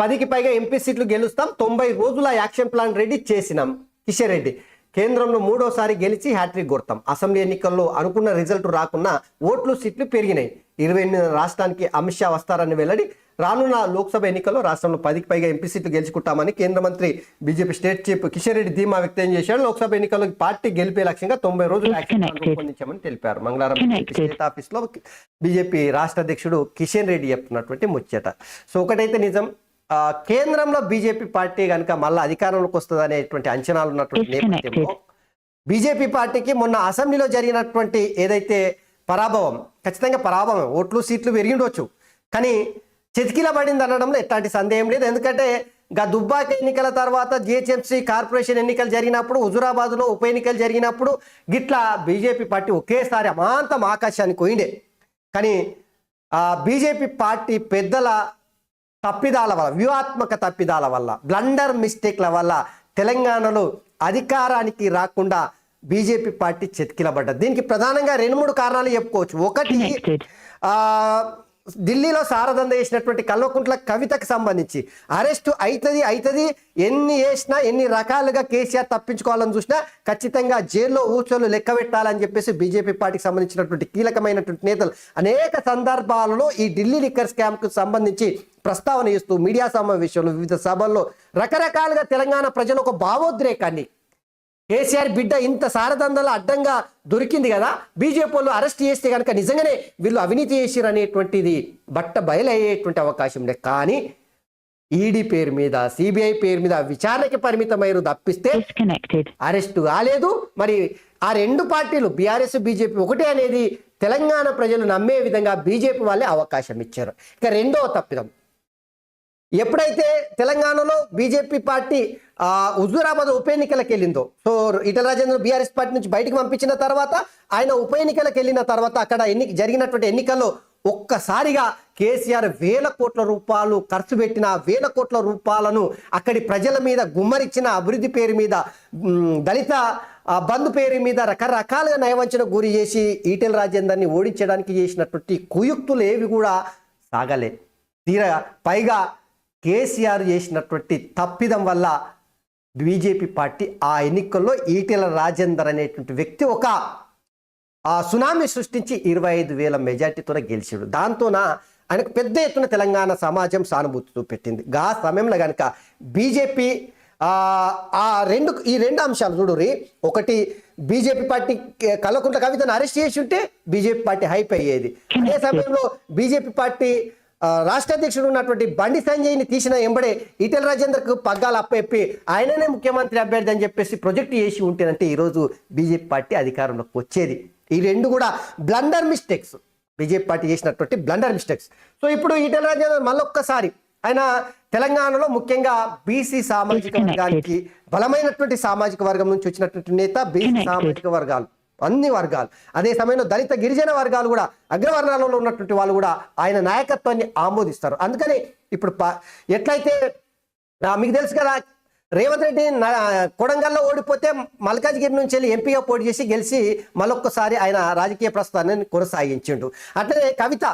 పదికి పైగా ఎంపీ సీట్లు గెలుస్తాం. తొంభై రోజుల యాక్షన్ ప్లాన్ రెడీ చేసినాం. కిషన్ రెడ్డి. కేంద్రంలో మూడోసారి గెలిచి హ్యాట్రిక్ కొడతాం. అసెంబ్లీ ఎన్నికల్లో అనుకున్న రిజల్ట్ రాకున్నా ఓట్లు సీట్లు పెరిగినాయి. ఇరవై ఎనిమిది రాష్ట్రానికి అమిత్ షా వస్తారని వెల్లడి. రానున్న లోక్సభ ఎన్నికల్లో రాష్ట్రంలో పదికి పైగా ఎంపీ సీట్లు గెలుచుకుంటామని కేంద్ర మంత్రి BJP state chief Kishan Reddy ధీమా వ్యక్తం చేశారు లోక్సభ ఎన్నికల్లో పార్టీ గెలిపే లక్ష్యంగా తొంభై రోజులు యాక్షన్ ప్లాన్ Disconnected. రూపొందించామని తెలిపారు. మంగళవారం. స్టేట్ ఆఫీస్లో బీజేపీ రాష్ట్ర అధ్యక్షుడు కిషన్ రెడ్డి చెప్తున్నటువంటి ముచ్చట. సో ఒకటైతే నిజం కేంద్రంలో బీజేపీ పార్టీ కనుక మళ్ళీ అధికారంలోకి వస్తుంది అనేటువంటి అంచనాలు ఉన్నటువంటి. నేపథ్యంలో బీజేపీ పార్టీకి మొన్న అసెంబ్లీలో జరిగినటువంటి ఏదైతే పరాభవం ఖచ్చితంగా పరాభవం ఓట్లు సీట్లు పెరిగిండొచ్చు కానీ చెతికిల పడింది అనడంలో ఎట్లాంటి సందేహం లేదు. ఎందుకంటే గా దుబ్బాక ఎన్నికల తర్వాత జిహెచ్ఎంసీ కార్పొరేషన్ ఎన్నికలు జరిగినప్పుడు హుజురాబాద్లో ఉప ఎన్నికలు జరిగినప్పుడు గిట్లా బీజేపీ పార్టీ ఒకేసారి అమాంతం ఆకాశానికి పోయిండే. కానీ ఆ బీజేపీ పార్టీ పెద్దల తప్పిదాల వల్ల వ్యూహాత్మక తప్పిదాల వల్ల బ్లండర్ మిస్టేక్ల వల్ల తెలంగాణలో అధికారానికి రాకుండా బీజేపీ పార్టీ చెతికిలబడ్డది. దీనికి ప్రధానంగా రెండు మూడు కారణాలు చెప్పుకోవచ్చు. ఒకటి ఢిల్లీలో సారదంద చేసినటువంటి కల్వకుంట్ల కవితకు సంబంధించి అరెస్టు అవుతుంది అవుతుంది ఎన్ని వేసినా ఎన్ని రకాలుగా కేసీఆర్ తప్పించుకోవాలని చూసినా ఖచ్చితంగా జైల్లో ఊచోలు లెక్క పెట్టాలని చెప్పేసి బీజేపీ పార్టీకి సంబంధించినటువంటి కీలకమైనటువంటి నేతలు అనేక సందర్భాలలో ఈ ఢిల్లీ లిక్కర్ స్కామ్కు సంబంధించి ప్రస్తావన చేస్తూ మీడియా సమావేశంలో వివిధ సభల్లో రకరకాలుగా తెలంగాణ ప్రజలు ఒక భావోద్రేకాన్ని. కేసీఆర్ బిడ్డ ఇంత సారదందల అడ్డంగా దొరికింది కదా బీజేపీ వాళ్ళు అరెస్ట్ చేస్తే కనుక నిజంగానే వీళ్ళు అవినీతి చేసిరు అనేటువంటిది బట్ట బయలయ్యేటువంటి అవకాశం లేదు. కానీ ఈడీ పేరు మీద సిబిఐ పేరు మీద విచారణకి పరిమితమైన తప్పిస్తే. అరెస్టు కాలేదు. మరి ఆ రెండు పార్టీలు బీఆర్ఎస్ బీజేపీ ఒకటే అనేది తెలంగాణ ప్రజలు నమ్మే విధంగా బీజేపీ వాళ్ళే అవకాశం ఇచ్చారు. ఇక రెండవ తప్పిదం. ఎప్పుడైతే తెలంగాణలో బీజేపీ పార్టీ హుజూరాబాద్ ఉప ఎన్నికలకు వెళ్ళిందో so Eatala Rajendra BRS party నుంచి బయటకు పంపించిన తర్వాత ఆయన ఉప ఎన్నికలకు వెళ్ళిన తర్వాత అక్కడ ఎన్ని జరిగినటువంటి ఎన్నికల్లో ఒక్కసారిగా కేసీఆర్ వేల కోట్ల రూపాయలు ఖర్చు పెట్టిన వేల కోట్ల రూపాయలను అక్కడి ప్రజల మీద గుమ్మరిచ్చిన అభివృద్ధి పేరు మీద దళిత బంధు పేరు మీద రకరకాలుగా నయవంచన గురి చేసి ఈటెల రాజేందర్ని ఓడించడానికి చేసినటువంటి కుయుక్తులు ఏవి కూడా సాగలే. తీరా పైగా కేసీఆర్ చేసినటువంటి తప్పిదం వల్ల బీజేపీ పార్టీ ఆ ఎన్నికల్లో ఈటెల రాజేందర్ అనేటువంటి వ్యక్తి ఒక ఆ సునామీ సృష్టించి ఇరవై ఐదు వేల మెజార్టీతో గెలిచాడు. దాంతోన ఆయనకు పెద్ద ఎత్తున తెలంగాణ సమాజం సానుభూతి చూపెట్టింది. గా సమయంలో కనుక బీజేపీ ఆ రెండు ఈ రెండు అంశాలు చూడురి ఒకటి బీజేపీ పార్టీ కల్లకుంట్ల కవితను అరెస్ట్ చేసి ఉంటే బీజేపీ పార్టీ హైప్ అయ్యేది. అదే సమయంలో బీజేపీ పార్టీ రాష్ట్ర అధ్యక్షుడు ఉన్నటువంటి బండి సంజయ్ని తీసిన ఎంబడే ఈటెల రాజేందర్కు పగ్గాలు అప్పచెప్పి ఆయననే ముఖ్యమంత్రి అభ్యర్థి అని చెప్పేసి ప్రొజెక్ట్ చేసి ఉంటేనంటే ఈరోజు బీజేపీ పార్టీ అధికారంలోకి వచ్చేది ఈ రెండు కూడా బ్లండర్ మిస్టేక్స్ బీజేపీ పార్టీ చేసినటువంటి బ్లండర్ మిస్టేక్స్ సో ఇప్పుడు ఈటెల రాజేందర్ మళ్ళొక్కసారి ఆయన తెలంగాణలో ముఖ్యంగా బీసీ సామాజిక. వర్గానికి బలమైనటువంటి సామాజిక వర్గం నుంచి వచ్చినటువంటి నేత బీసీ. సామాజిక వర్గాలు అన్ని వర్గాలు. అదే సమయంలో దళిత గిరిజన వర్గాలు కూడా అగ్రవర్ణాలలో ఉన్నటువంటి వాళ్ళు కూడా ఆయన నాయకత్వాన్ని ఆమోదిస్తారు. అందుకని ఇప్పుడు ప- ఎట్లయితే మీకు తెలుసు కదా రేవంత్ రెడ్డి కొడంగల్లో ఓడిపోతే మల్కాజ్గిరి నుంచి వెళ్ళి ఎంపీగా పోటీ చేసి గెలిచి మళ్ళొక్కసారి ఆయన రాజకీయ ప్రస్థానాన్ని కొనసాగించిండు. అట్లనే కవిత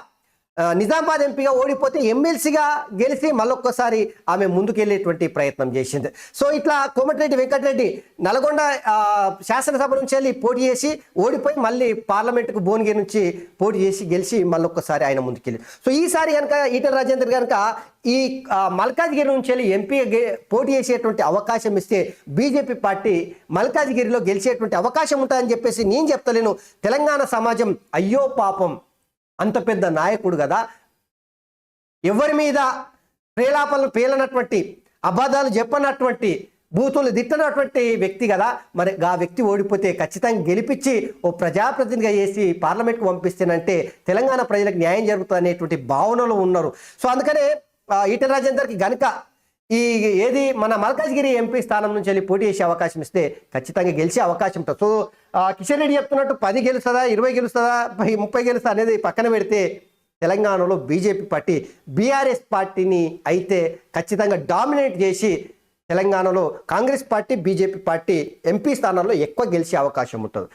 నిజామాబాద్ ఎంపీగా ఓడిపోతే ఎమ్మెల్సీగా గెలిచి మళ్ళొక్కసారి ఆమె ముందుకెళ్ళేటువంటి ప్రయత్నం చేసింది. సో ఇట్లా కోమటిరెడ్డి వెంకటరెడ్డి నల్గొండ శాసనసభ నుంచి వెళ్ళి పోటీ చేసి ఓడిపోయి మళ్ళీ పార్లమెంటుకు భువనగిరి నుంచి పోటీ చేసి గెలిచి మళ్ళొక్కసారి ఆయన ముందుకెళ్ళి. సో ఈసారి కనుక ఈటల రాజేందర్ కనుక ఈ మల్కాజ్గిరి నుంచి వెళ్ళి ఎంపీ పోటీ చేసేటువంటి అవకాశం ఇస్తే బీజేపీ పార్టీ మల్కాజ్గిరిలో గెలిచేటువంటి అవకాశం ఉంటుందని చెప్పేసి నేను చెప్తలేను. తెలంగాణ సమాజం అయ్యో పాపం. అంత పెద్ద నాయకుడు కదా. ఎవరి మీద ప్రేలాపనలు పేలనటువంటి అబద్ధాలు చెప్పనటువంటి బూతులు తిట్టనటువంటి వ్యక్తి కదా. మరి ఆ వ్యక్తి ఓడిపోతే ఖచ్చితంగా గెలిపించి ఓ ప్రజాప్రతినిధిగా చేసి పార్లమెంట్కు పంపిస్తేనంటే తెలంగాణ ప్రజలకు న్యాయం జరుగుతుంది అనేటువంటి భావనలో ఉన్నారు. సో అందుకనే ఈట రాజేందర్కి గనుక ఈ ఏది మన మల్కాజ్గిరి ఎంపీ స్థానం నుంచి వెళ్ళి పోటీ చేసే అవకాశం ఇస్తే ఖచ్చితంగా గెలిచే అవకాశం ఉంటుంది. సో కిషన్ రెడ్డి చెప్తున్నట్టు పది గెలుస్తుందా ఇరవై గెలుస్తుందా ముప్పై గెలుస్తా అనేది పక్కన పెడితే తెలంగాణలో బీజేపీ పార్టీ బీఆర్ఎస్ పార్టీని అయితే ఖచ్చితంగా డామినేట్ చేసి తెలంగాణలో Congress party BJP party MP స్థానాల్లో ఎక్కువ గెలిచే అవకాశం ఉంటుంది.